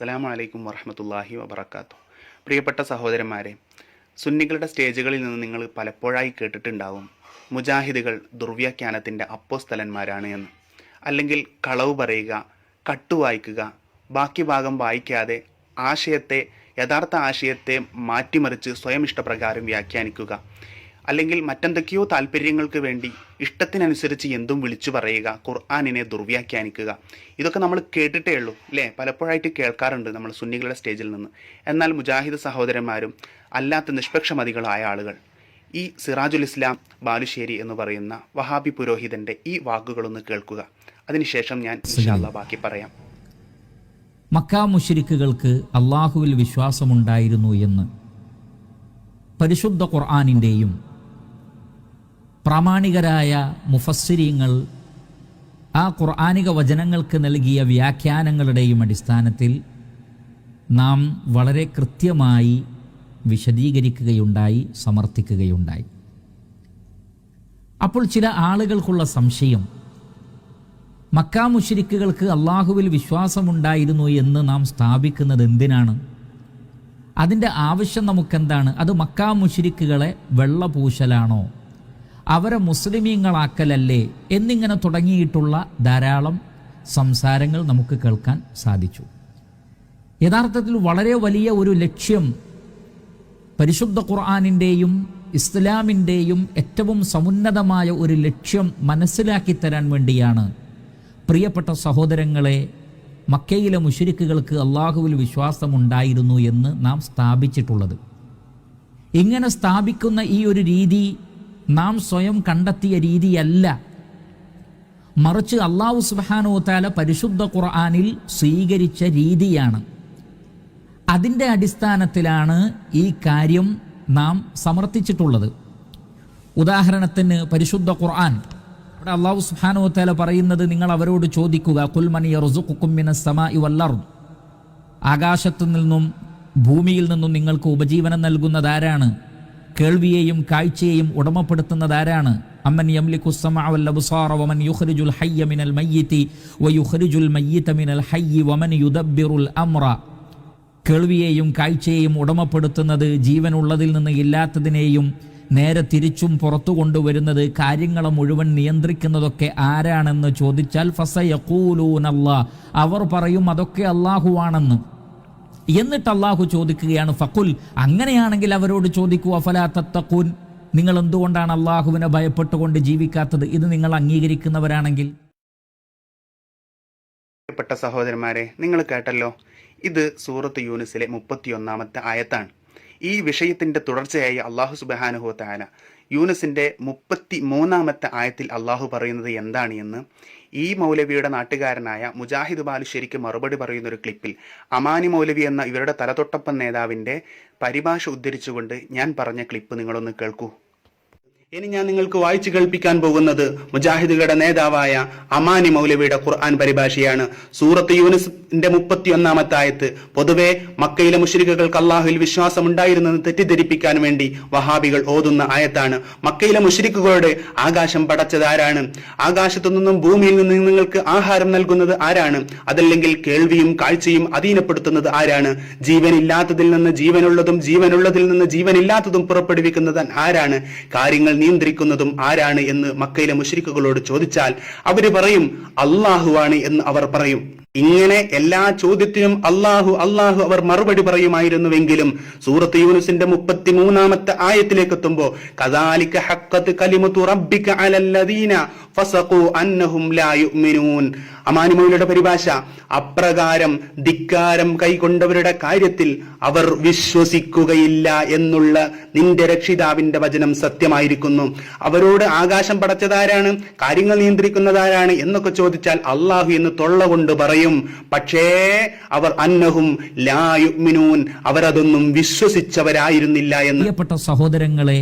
അസ്സലാമു അലൈക്കും വറഹമത്തല്ലാഹി വബർക്കാത്തു പ്രിയപ്പെട്ട സഹോദരന്മാരെ സുന്നികളുടെ സ്റ്റേജുകളിൽ നിന്ന് നിങ്ങൾ പലപ്പോഴായി കേട്ടിട്ടുണ്ടാവും മുജാഹിദുകൾ ദുർവ്യാഖ്യാനത്തിന്റെ അപ്പോസ്തലന്മാരാണ് എന്ന്. അല്ലെങ്കിൽ കളവ് പറയുക കട്ടു വായിക്കുക ബാക്കി ഭാഗം വായിക്കാതെ ആശയത്തെ യഥാർത്ഥ ആശയത്തെ മാറ്റിമറിച്ച് സ്വയം ഇഷ്ടപ്രകാരം വ്യാഖ്യാനിക്കുക. അല്ലെങ്കിൽ മറ്റെന്തൊക്കെയോ താല്പര്യങ്ങൾക്ക് വേണ്ടി ഇഷ്ടത്തിനനുസരിച്ച് എന്തും വിളിച്ചു പറയുക ഖുർആാനിനെ ദുർവ്യാഖ്യാനിക്കുക. ഇതൊക്കെ നമ്മൾ കേട്ടിട്ടേ ഉള്ളൂ അല്ലേ? പലപ്പോഴായിട്ട് കേൾക്കാറുണ്ട് നമ്മൾ സുന്നികളുടെ സ്റ്റേജിൽ നിന്ന്. എന്നാൽ മുജാഹിദ് സഹോദരന്മാരും അല്ലാത്ത നിഷ്പക്ഷമതികളായ ആളുകൾ ഈ സിറാജുൽ ഇസ്ലാം ബാലുശ്ശേരി എന്ന് പറയുന്ന വഹാബി പുരോഹിതന്റെ ഈ വാക്കുകളൊന്ന് കേൾക്കുക. അതിനുശേഷം ഞാൻ ഇൻഷാല്ല ബാക്കി പറയാം. മക്ക മുഷരിക്കുകൾക്ക് അള്ളാഹുവിൽ വിശ്വാസമുണ്ടായിരുന്നു എന്ന് പരിശുദ്ധ ഖുർആാനിന്റെയും പ്രാമാണികരായ മുഫസ്സിരിങ്ങൾ ആ ഖുർആാനിക വചനങ്ങൾക്ക് നൽകിയ വ്യാഖ്യാനങ്ങളുടെയും അടിസ്ഥാനത്തിൽ നാം വളരെ കൃത്യമായി വിശദീകരിക്കുകയുണ്ടായി സമർത്ഥിക്കുകയുണ്ടായി. അപ്പോൾ ചില ആളുകൾക്കുള്ള സംശയം മക്കാ മുഷരിക്കുകൾക്ക് അള്ളാഹുവിൽ വിശ്വാസമുണ്ടായിരുന്നു എന്ന് നാം സ്ഥാപിക്കുന്നത് എന്തിനാണ്? അതിന്റെ ആവശ്യം നമുക്കെന്താണ്? അത് മക്കാ മുഷരിക്കുകളെ വെള്ളപൂശലാണോ? അവരെ മുസ്ലിമീങ്ങളാക്കലല്ലേ എന്നിങ്ങനെ തുടങ്ങിയിട്ടുള്ള ധാരാളം സംസാരങ്ങൾ നമുക്ക് കേൾക്കാൻ സാധിച്ചു. യഥാർത്ഥത്തിൽ വളരെ വലിയ ഒരു ലക്ഷ്യം പരിശുദ്ധ ഖുർആാനിന്റെയും ഇസ്ലാമിന്റെയും ഏറ്റവും സമുന്നതമായ ഒരു ലക്ഷ്യം മനസ്സിലാക്കി തരാൻ വേണ്ടിയാണ് പ്രിയപ്പെട്ട സഹോദരങ്ങളെ മക്കയിലെ മുഷരിക്കുകൾക്ക് അള്ളാഹുവിൽ വിശ്വാസമുണ്ടായിരുന്നു എന്ന് നാം സ്ഥാപിച്ചിട്ടുള്ളത്. ഇങ്ങനെ സ്ഥാപിക്കുന്ന ഈ ഒരു രീതി നാം സ്വയം കണ്ടെത്തിയ രീതിയല്ല. മറിച്ച് അള്ളാഹു സുബാനോ താല പരിശുദ്ധ ഖുർആാനിൽ സ്വീകരിച്ച രീതിയാണ്. അതിന്റെ അടിസ്ഥാനത്തിലാണ് ഈ കാര്യം നാം സമർത്ഥിച്ചിട്ടുള്ളത്. ഉദാഹരണത്തിന് പരിശുദ്ധ ഖുർആൻ. അവിടെ അള്ളാഹു സുബ്ഹാനഹു താല പറയുന്നത് നിങ്ങൾ അവരോട് ചോദിക്കുക കുൽമണി യർസുഖുക്കും മിനസ് ഇവല്ലർ ആകാശത്തു നിന്നും ഭൂമിയിൽ നിന്നും നിങ്ങൾക്ക് ഉപജീവനം നൽകുന്നത് ആരാണ്? കേൾവിയെയും കാഴ്ചയെയും ഉടമപ്പെടുത്തുന്നത് ആരാണ്? അമ്മൻ യംലിഖു സമഅ വൽ അബ്സാറ വമൻ യുഖ്രിജുൽ ഹയ്യ മിനൽ മയ്യിതി വയുഖ്രിജുൽ മയ്യിത മിനൽ ഹയ്യി വമൻ യുദബ്ബിറുൽ അംറ കേൾവിയെയും കാഴ്ചയെയും ഉടമപ്പെടുത്തുന്നത് ജീവനുള്ളതിൽ നിന്ന് ഇല്ലാത്തതിനെയും നേരെ തിരിച്ചും പുറത്തു കൊണ്ടുവരുന്നത് കാര്യങ്ങളെ മുഴുവൻ നിയന്ത്രിക്കുന്നതൊക്കെ ആരാണെന്ന് ചോദിച്ചാൽ ഫസയക്കൂലൂനല്ല അവർ പറയും അതൊക്കെ അള്ളാഹുവാണെന്ന് എന്നിട്ട് അള്ളാഹു ചോദിക്കുകയാണ് ഫക്കുൽ അങ്ങനെയാണെങ്കിൽ അവരോട് ചോദിക്കൂ അഫലാ തത്തക്കൂൻ നിങ്ങൾ എന്തുകൊണ്ടാണ് അള്ളാഹുവിനെ ഭയപ്പെട്ടുകൊണ്ട് ജീവിക്കാത്തത്? ഇത് നിങ്ങൾ അംഗീകരിക്കുന്നവരാണെങ്കിൽ. പ്രിയപ്പെട്ട സഹോദരന്മാരെ നിങ്ങൾ കേട്ടല്ലോ ഇത് സൂറത്ത് യൂനിസിലെ മുപ്പത്തിയൊന്നാമത്തെ ആയത്താണ്. ഈ വിഷയത്തിന്റെ തുടർച്ചയായി അള്ളാഹു സുബാനുഹു താല യൂനസിന്റെ മുപ്പത്തി മൂന്നാമത്തെ ആയത്തിൽ അള്ളാഹു പറയുന്നത് എന്താണ് എന്ന് ഈ മൗലവിയുടെ നാട്ടുകാരനായ മുജാഹിദ് ബാലുശ്ശേരിക്ക് മറുപടി പറയുന്ന ഒരു ക്ലിപ്പിൽ അമാനി മൗലവി എന്ന ഇവരുടെ തലതൊട്ടപ്പൻ നേതാവിന്റെ പരിഭാഷ ഉദ്ധരിച്ചുകൊണ്ട് ഞാൻ പറഞ്ഞ ക്ലിപ്പ് നിങ്ങളൊന്ന് കേൾക്കൂ. ഇനി ഞാൻ നിങ്ങൾക്ക് വായിച്ചു കേൾപ്പിക്കാൻ പോകുന്നത് മുജാഹിദുകളുടെ നേതാവായ അമാനി മൗലവിയുടെ ഖുർആൻ പരിഭാഷയാണ്. സൂറത്ത് യൂനിസിന്റെ മുപ്പത്തി ഒന്നാമത്തെ ആയത്ത് പൊതുവെ മക്കയിലെ മുഷരികൾക്ക് അള്ളാഹുവിൽ വിശ്വാസം ഉണ്ടായിരുന്നെന്ന് തെറ്റിദ്ധരിപ്പിക്കാൻ വേണ്ടി വഹാബികൾ ഓതുന്ന ആയത്താണ്. മക്കയിലെ മുഷരിക്കുകളുടെ ആകാശം പടച്ചത് ആരാണ്? ആകാശത്തു നിന്നും ഭൂമിയിൽ നിന്നും നിങ്ങൾക്ക് ആഹാരം നൽകുന്നത് ആരാണ്? അതല്ലെങ്കിൽ കേൾവിയും കാഴ്ചയും അധീനപ്പെടുത്തുന്നത് ആരാണ്? ജീവനില്ലാത്തതിൽ നിന്ന് ജീവനുള്ളതും ജീവനുള്ളതിൽ നിന്ന് ജീവനില്ലാത്തതും പുറപ്പെടുവിക്കുന്നത് ആരാണ്? കാര്യങ്ങൾ നിയന്ത്രിക്കുന്നതും ആരാണ് എന്ന് മക്കയിലെ മുഷരിക്കുകളോട് ചോദിച്ചാൽ അവർ പറയും അള്ളാഹുവാണ് എന്ന് അവർ പറയും. ഇങ്ങനെ എല്ലാ ചോദ്യത്തിനും അള്ളാഹു അള്ളാഹു അവർ മറുപടി പറയുമായിരുന്നുവെങ്കിലും സൂറത്ത് യൂനുസിന്റെ മുപ്പത്തി മൂന്നാമത്തെ ആയത്തിലേക്ക് എത്തുമ്പോ കദാലിക ഹഖത്ത് കലിമത്തു റബ്ബിക അലല്ലദീന ഫസഖു പരിഭാഷ അപ്രകാരം ധിക്കാരം കൈകൊണ്ടവരുടെ കാര്യത്തിൽ അവർ വിശ്വസിക്കുകയില്ല എന്നുള്ള നിന്റെ രക്ഷിതാവിന്റെ വചനം സത്യമായിരിക്കുന്നു. അവരോട് ആകാശം പടച്ചതാരാണ് കാര്യങ്ങൾ നിയന്ത്രിക്കുന്നതാരാണ് എന്നൊക്കെ ചോദിച്ചാൽ അള്ളാഹു എന്ന് തൊള്ള കൊണ്ട് പറയും. പക്ഷേ അവർ അന്നഹും ലായുമിനൂൻ അവരതൊന്നും വിശ്വസിച്ചവരായിരുന്നില്ല എന്ന്. പ്രിയപ്പെട്ട സഹോദരങ്ങളെ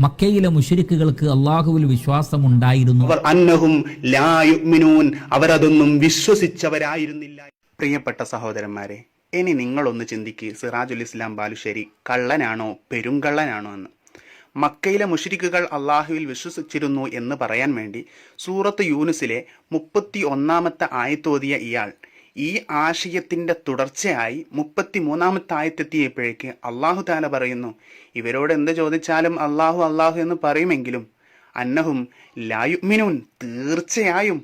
മക്കയിലെ മുഷരിക്കുകൾക്ക് അള്ളാഹുവിൽ വിശ്വാസം ഉണ്ടായിരുന്നു അവർ അന്നഹും ലായുമിനൂൻ അവരതൊന്നും വിശ്വസിച്ചവരായിരുന്നില്ല. പ്രിയപ്പെട്ട സഹോദരന്മാരെ ഇനി നിങ്ങളൊന്ന് ചിന്തിക്ക് സിറാജുൽ ഇസ്ലാം ബാലുശ്ശേരി കള്ളനാണോ പെരുങ്കള്ളനാണോ എന്ന്. മക്കയിലെ മുഷരിക്കുകൾ അള്ളാഹുവിൽ വിശ്വസിച്ചിരുന്നു എന്ന് പറയാൻ വേണ്ടി സൂറത്ത് യൂനുസിലെ മുപ്പത്തി ഒന്നാമത്തെ ആയത്തോതിയ ഇയാൾ ഈ ആശയത്തിന്റെ തുടർച്ചയായി മുപ്പത്തി മൂന്നാമത്തെ ആയത്തെത്തിയപ്പോഴേക്ക് അള്ളാഹു താല പറയുന്നു ഇവരോട് എന്ത് ചോദിച്ചാലും അള്ളാഹു അള്ളാഹു എന്ന് പറയുമെങ്കിലും അന്നഹും ലായുമിനൂൻ തീർച്ചയായും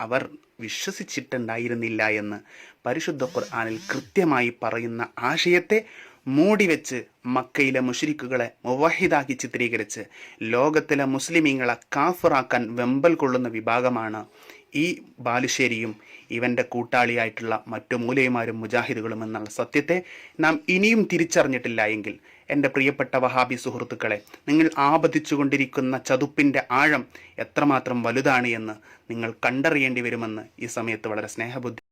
അവർ വിശ്വസിച്ചിട്ടുണ്ടായിരുന്നില്ല എന്ന് പരിശുദ്ധ ഖുർആാനിൽ കൃത്യമായി പറയുന്ന ആശയത്തെ മൂടിവെച്ച് മക്കയിലെ മുഷരിക്കുകളെ മുവഹിദാക്കി ചിത്രീകരിച്ച് ലോകത്തിലെ മുസ്ലിമീങ്ങളെ കാഫറാക്കാൻ വെമ്പൽ കൊള്ളുന്ന വിഭാഗമാണ് ഈ ബാലുശ്ശേരിയും ഇവന്റെ കൂട്ടാളിയായിട്ടുള്ള മറ്റു മൂലയുമാരും മുജാഹിദുകളും എന്നുള്ള സത്യത്തെ നാം ഇനിയും തിരിച്ചറിഞ്ഞിട്ടില്ല എങ്കിൽ എന്റെ പ്രിയപ്പെട്ട വഹാബി സുഹൃത്തുക്കളെ നിങ്ങൾ ആപതിച്ചുകൊണ്ടിരിക്കുന്ന ചതുപ്പിന്റെ ആഴം എത്രമാത്രം വലുതാണ് എന്ന് നിങ്ങൾ കണ്ടറിയേണ്ടി വരുമെന്ന് ഈ സമയത്ത് വളരെ സ്നേഹബുദ്ധി